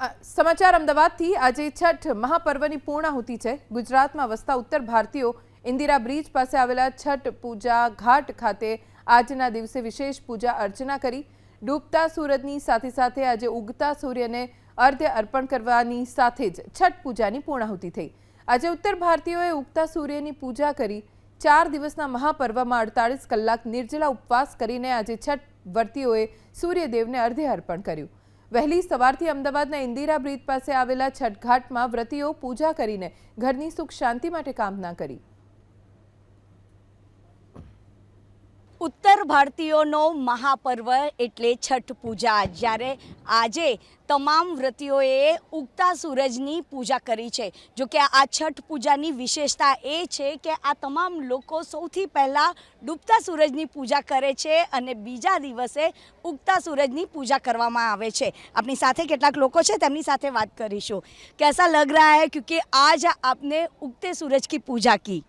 સમાચાર અમદાવાદથી આજે છઠ મહાપર્વની પૂર્ણાહુતિ છે. ગુજરાતમાં વસતા ઉત્તર ભારતીયો ઇન્દિરા બ્રિજ પાસે આવેલા છઠ પૂજા ઘાટ ખાતે આજના દિવસે વિશેષ પૂજા અર્ચના કરી. ડૂબતા સૂરજની સાથે સાથે આજે ઉગતા સૂર્યને અર્ધ્ય અર્પણ કરવાની સાથે જ છઠ પૂજાની પૂર્ણાહુતિ થઈ. આજે ઉત્તર ભારતીયોએ ઉગતા સૂર્યની પૂજા કરી. ચાર દિવસના મહાપર્વમાં અડતાળીસ કલાક નિર્જલા ઉપવાસ કરીને આજે છઠ વર્તીઓએ સૂર્યદેવને અર્ધ્ય અર્પણ કર્યું. વહેલી સવારથી અમદાવાદના ઇન્દિરા બ્રિજ પાસે આવેલા છઠઘાટમાં વ્રતીઓ પૂજા કરીને ઘરની સુખ શાંતિ માટે કામના કરી ઉત્તર ભારતીયોનો મહાપર્વ એટલે છઠ પૂજા. જ્યારે આજે તમામ વ્રતિઓએ ઉગતા સૂરજની પૂજા કરી છે. જો કે આ છઠ પૂજાની વિશેષતા એ છે કે આ તમામ લોકો સૌથી પહેલાં ડૂબતા સૂરજની પૂજા કરે છે અને બીજા દિવસે ઉગતા સૂરજની પૂજા કરવામાં આવે છે. આપણી સાથે કેટલાક લોકો છે, તેમની સાથે વાત કરીશું. કેસા લગ રહા હૈ? ક્યુંકિ આજ આપને ઉગતે સૂરજ કી પૂજા કી.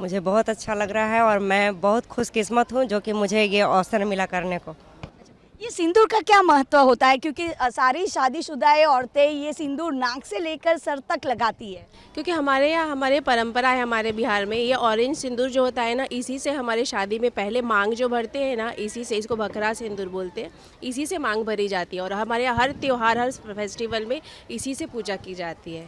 मुझे बहुत अच्छा लग रहा है और मैं बहुत खुशकिस्मत हूँ जो कि मुझे ये अवसर मिला करने को। ये सिंदूर का क्या महत्व होता है? क्योंकि सारी शादीशुदा औरतें ये सिंदूर नाक से लेकर सर तक लगाती है। क्योंकि हमारे यहाँ हमारे परंपरा है हमारे बिहार में ये ऑरेंज सिंदूर जो होता है ना इसी से हमारे शादी में पहले मांग जो भरते हैं ना इसी से इसको बकरा सिंदूर बोलते हैं इसी से मांग भरी जाती है और हमारे यहाँ हर त्यौहार हर फेस्टिवल में इसी से पूजा की जाती है।